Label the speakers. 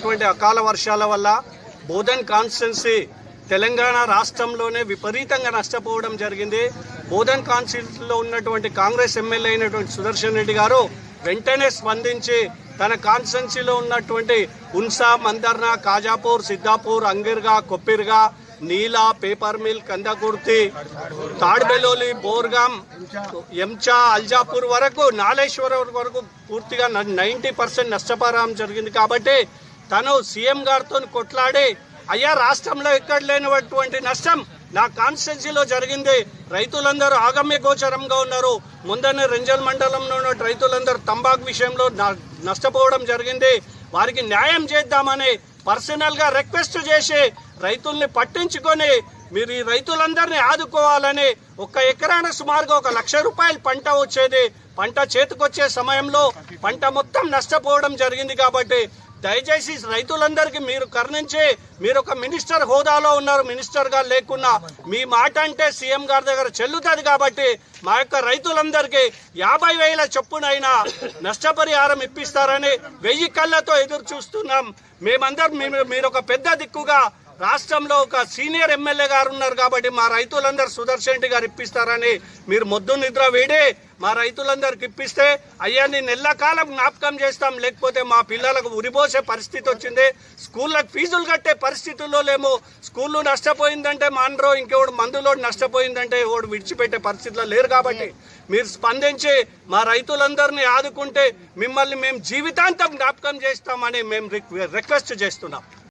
Speaker 1: అటువంటి అకాల వర్షాల వల్ల బోధన్ కాన్స్టిట్యున్సీ తెలంగాణ రాష్ట్రంలోనే విపరీతంగా నష్టపోవడం జరిగింది. బోధన్ కాన్స్టిట్యున్సీలో ఉన్నటువంటి కాంగ్రెస్ ఎమ్మెల్యే అయినటువంటి సుదర్శన్ రెడ్డి గారు వెంటనే స్పందించి తన కాన్స్టిట్యున్సీలో ఉన్నటువంటి ఉన్సా మందర్న కాజాపూర్ సిద్దాపూర్ అంగిర్గా కొప్పిర్గా నీలా పేపర్ మిల్ కందకుర్తి తాడ్బెలోలి బోర్గాం ఎంచా అల్జాపూర్ వరకు నాలేశ్వరం వరకు పూర్తిగా నైంటీ పర్సెంట్ నష్టపరం జరిగింది కాబట్టి తను సీఎం గారితో కొట్లాడి అయ్యా రాష్ట్రంలో ఎక్కడ లేనటువంటి నష్టం? నా కాన్స్టిట్యున్సీలో జరిగింది. రైతులందరూ ఆగమ్య గోచరంగా ఉన్నారు. ముందనే రెంజల్ మండలంలో ఉన్న రైతులందరూ తంబాకు విషయంలో న- నష్టపోవడం జరిగింది. వారికి న్యాయం చేద్దామని పర్సనల్గా రిక్వెస్ట్ చేసి రైతుల్ని పట్టించుకొని మీరు ఈ రైతులందరినీ ఆదుకోవాలని ఒక్క ఎకరాన సుమారుగా ఒక లక్ష రూపాయలు పంట వచ్చేది. పంట చేతికొచ్చే సమయంలో పంట మొత్తం నష్టపోవడం జరిగింది కాబట్టి దయచేసి రైతులందరికీ మీరు కరుణించి మీరు ఒక మినిస్టర్ హోదాలో ఉన్నారు మినిస్టర్గా లేకున్నా మీ మాట అంటే సీఎం గారి దగ్గర చెల్లుతుంది కాబట్టి మా యొక్క రైతులందరికీ యాభై వేల చొప్పునైనా నష్టపరిహారం ఇప్పిస్తారని వెయ్యి కళ్ళతో ఎదురు చూస్తున్నాం మేమందరం మీరు ఒక పెద్ద దిక్కుగా రాష్ట్రంలో ఒక సీనియర్ ఎమ్మెల్యే గారు ఉన్నారు కాబట్టి మా రైతులందరూ సుదర్శన్ రెడ్డి గారు ఇప్పిస్తారని మీరు మొద్దు నిద్ర వేడి మా రైతులందరికి ఇప్పిస్తే అయ్యా నేను ఎల్లకాలం జ్ఞాపకం చేస్తాం. లేకపోతే మా పిల్లలకు ఉరిపోసే పరిస్థితి వచ్చింది. స్కూళ్ళకి ఫీజులు కట్టే పరిస్థితుల్లో లేము. స్కూళ్ళు నష్టపోయిందంటే మానరో. ఇంకెవడు మందులో నష్టపోయిందంటే ఎవడు విడిచిపెట్టే పరిస్థితిలో లేరు కాబట్టి మీరు స్పందించి మా రైతులందరినీ ఆదుకుంటే మిమ్మల్ని మేము జీవితాంతం జ్ఞాపకం చేస్తామని మేము రిక్వెస్ట్ చేస్తున్నాం.